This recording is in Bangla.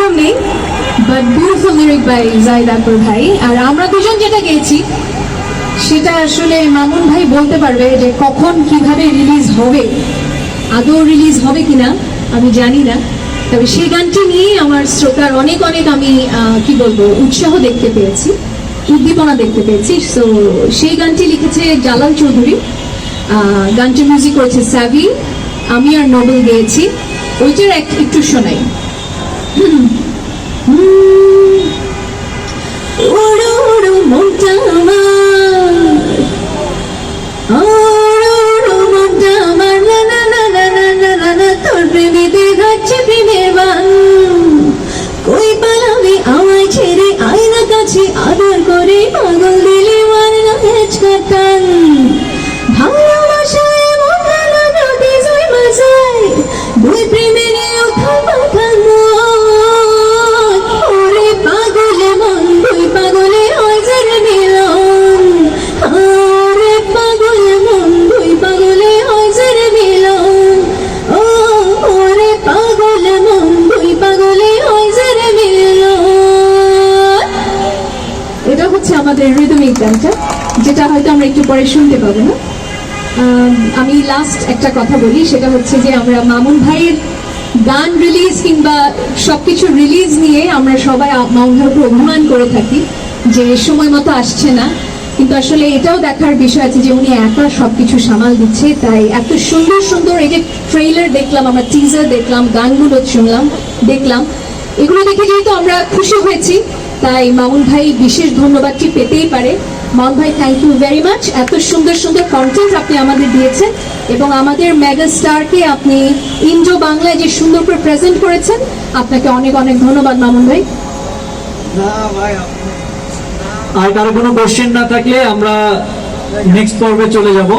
রিদম নেই but beautiful lyric by Zahid Akbar ভাই আর আমরা দুজন যেটা গেয়েছি সেটা আসলে মামুন ভাই বলতে পারবে যে কখন কীভাবে রিলিজ হবে আদৌ রিলিজ হবে কিনা আমি জানি না। তবে সেই গানটি নিয়েই আমার শ্রোতার অনেক অনেক আমি কি বলব উৎসাহ দেখতে পেয়েছি উদ্দীপনা দেখতে পেয়েছি। সো সেই গানটি লিখেছে জালাল চৌধুরী আহ, গানটির মিউজিক করেছে স্যাভি আমি আর নোবেল গেয়েছি। ওইটার এক একটু শোনাই। ছেড়ে আয়না কাছে আদর করে পাগল দিলে মার না হেঁচকাটান রিদমিক গানটা, যেটা হয়তো আমরা একটু পরে শুনতে পাবো না। আমি লাস্ট একটা কথা বলি, সেটা হচ্ছে যে আমরা মামুন ভাইয়ের গান রিলিজ কিংবা সবকিছু রিলিজ নিয়ে আমরা সবাই মামুন উপর অভিমান করে থাকি যে সময় মতো আসছে না। কিন্তু আসলে এটাও দেখার বিষয় আছে যে উনি একা সবকিছু সামাল দিচ্ছে, তাই এত সুন্দর সুন্দর এই যে ট্রেইলার দেখলাম, আমরা টিজার দেখলাম, গানগুলো শুনলাম, দেখলাম। এগুলো দেখে যেহেতু আমরা খুশি হয়েছি তাই মামুন ভাই বিশেষ ধন্যবাদটি পেতেই পারে। মামুন ভাই থ্যাংক ইউ ভেরি মাচ এত সুন্দর সুন্দর কন্টেন্ট আপনি আমাদের দিয়েছেন এবং আমাদের মেগা স্টারকে আপনি ইন্ডো বাংলায় যে সুন্দর করে প্রেজেন্ট করেছেন আপনাকে অনেক অনেক ধন্যবাদ মামুন ভাই। আর কারও কোনো কোশ্চেন না থাকলে আমরা নেক্সট পর্বে চলে যাব।